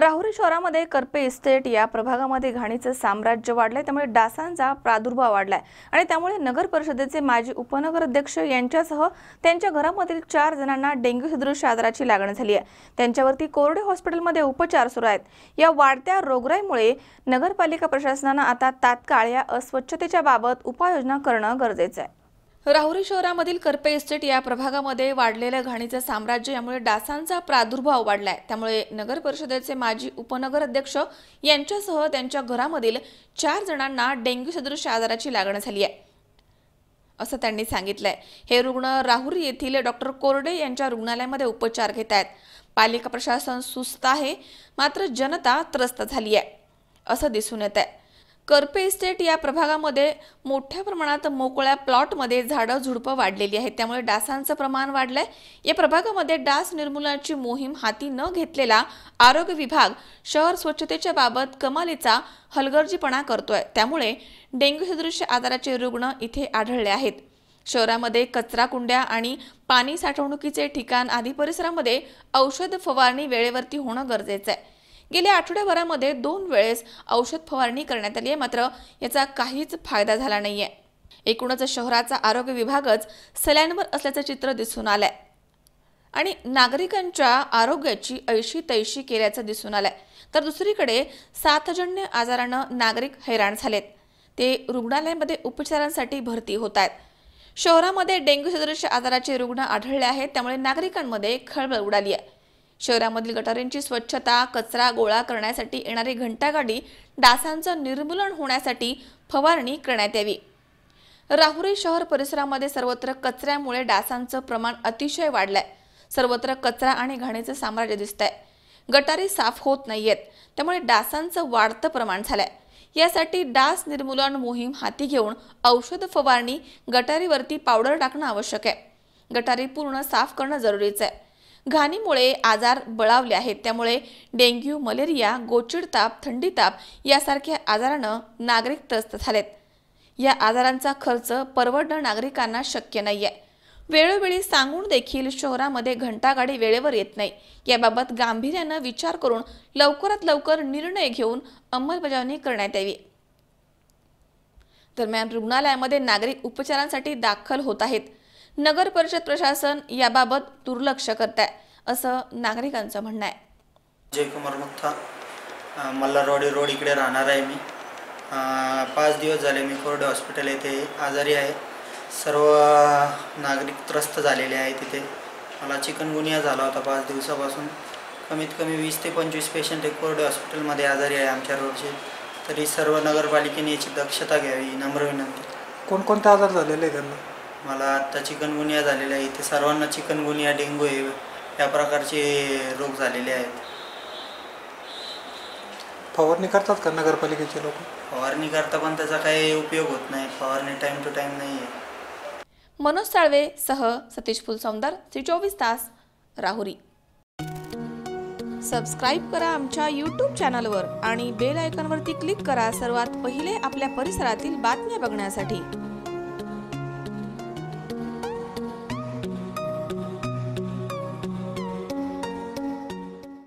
राहुरी शहरामध्ये करपे इस्टेट या प्रभागामध्ये घाणीचं साम्राज्य वाढलंय त्यामुळे डासांचा प्रादुर्भाव वाढलाय. आणि त्यामुळे नगर परिषदेचे माजी उपनगर अध्यक्ष यांच्यासह त्यांच्या घरामधील चार जणांना डेंग्यू सदृश आजाराची लागण झाली आहे. त्यांच्यावरती कोरडे हॉस्पिटलमध्ये उपचार सुरू आहेत. या वाढत्या रोगराईमुळे नगरपालिका प्रशासनानं आता तात्काळ या अस्वच्छतेच्या बाबत उपाययोजना करणं गरजेचं आहे. राहुरी शहरामधील करपे इस्टेट या प्रभागामध्ये वाढलेल्या घाणीचं साम्राज्य यामुळे डासांचा प्रादुर्भाव वाढलाय. त्यामुळे नगर परिषदेचे माजी उपनगर अध्यक्ष यांच्यासह त्यांच्या घरामधील चार जणांना डेंग्यू सदृश आजाराची लागण झाली आहे. असं त्यांनी सांगितलंय. हे रुग्ण राहुरी येथील डॉक्टर कोरडे यांच्या रुग्णालयामध्ये उपचार घेत आहेत. पालिका प्रशासन सुस्त आहे मात्र जनता त्रस्त झाली आहे असं दिसून येत आहे करपे इस्टेट या प्रभागामध्ये मोठ्या प्रमाणात मोकळ्या प्लॉटमध्ये झाडं झुडपं वाढलेली आहेत. त्यामुळे डासांचं प्रमाण वाढलंय. या प्रभागामध्ये डास निर्मूलनाची मोहीम हाती न घेतलेला आरोग्य विभाग शहर स्वच्छतेच्या बाबत कमालीचा हलगर्जीपणा करतोय. त्यामुळे डेंग्यू सदृश्य आजाराचे रुग्ण इथे आढळले आहेत. शहरामध्ये कचरा कुंड्या आणि पाणी साठवणुकीचे ठिकाण आदी परिसरामध्ये औषध फवारणी वेळेवरती होणं गरजेचं आहे. गेल्या आठवड्याभरामध्ये दोन वेळेस औषध फवारणी करण्यात आली आहे. मात्र याचा काहीच फायदा झाला नाहीये. एकूणच शहराचा आरोग्य विभागच सलॅनवर असल्याचं चित्र दिसून आलंय. आणि नागरिकांच्या आरोग्याची ऐशी तैशी केल्याचं दिसून आलंय. तर दुसरीकडे साथजन्य आजारानं नागरिक हैराण झालेत. ते रुग्णालयामध्ये उपचारांसाठी भरती होत आहेत. शहरामध्ये डेंग्यू सदृश आजाराचे रुग्ण आढळले आहेत. त्यामुळे नागरिकांमध्ये खळबळ उडाली आहे. शहरामधील गटारींची स्वच्छता कचरा गोळा करण्यासाठी येणारी घंटागाडी डासांचं निर्मूलन होण्यासाठी फवारणी करण्यात यावी. राहुरी शहर परिसरामध्ये सर्वत्र कचऱ्यामुळे डासांचं प्रमाण अतिशय वाढलंय. सर्वत्र कचरा आणि घाणीचं साम्राज्य दिसतंय. गटारी साफ होत नाहीयेत त्यामुळे डासांचं वाढतं प्रमाण झालंय. यासाठी डास निर्मूलन मोहीम हाती घेऊन औषध फवारणी गटारीवरती पावडर टाकणं आवश्यक आहे. गटारी पूर्ण साफ करणं जरुरीचं आहे. घाणीमुळे आजार बळावले आहेत. त्यामुळे डेंग्यू मलेरिया गोचिड ताप थंडी ताप यासारख्या आजारानं नागरिक त्रस्त झालेत. या आजारांचा खर्च परवडणं नागरिकांना शक्य नाही आहे वेळोवेळी सांगून देखील शहरामध्ये घंटागाडी वेळेवर येत नाही. याबाबत गांभीर्यानं विचार करून लवकरात लवकर निर्णय घेऊन अंमलबजावणी करण्यात यावी. दरम्यान रुग्णालयामध्ये नागरिक उपचारांसाठी दाखल होत आहेत. नगर परिषद प्रशासन याबाबत दुर्लक्ष करत आहे असं नागरिकांचं म्हणणं आहे. जयकुमार मुक्ता अ, मल्हारवाडी रोड इकडे राहणार आहे मी. पाच दिवस झाले मी कोरडे हॉस्पिटल येथे आजारी आहे. सर्व नागरिक त्रस्त झालेले आहे तिथे मला चिकनगुनिया झाला होता पाच दिवसापासून. कमीत कमी वीस ते पंचवीस पेशंट हे कोरडे हॉस्पिटलमध्ये आजारी आहे आमच्या रोडचे. तरी सर्व नगरपालिकेने याची दक्षता घ्यावी नम्र विनंती. कोणकोणते आजार झालेले आहे त्यांना? मला आत्ता चिकनगुनिया झालेला आहे. इथे सर्वांना चिकनगुनिया डेंग्यू हे या प्रकारचे रोग झालेले आहेत. फवारणी करतात का नगरपालिकेचे लोक? फवारणी करता पण त्याचा काही उपयोग होत नाही. फवारणी टाईम टू टाईम नाही आहे. मनोज साळवे सह सतीश फुलसौंदर सी चोवीस तास राहुरी. सबस्क्राईब करा आमच्या यूट्यूब चॅनलवर आणि बेल आयकॉनवरती क्लिक करा. सर्वात पहिले आपल्या परिसरातील बातम्या बघण्यासाठी.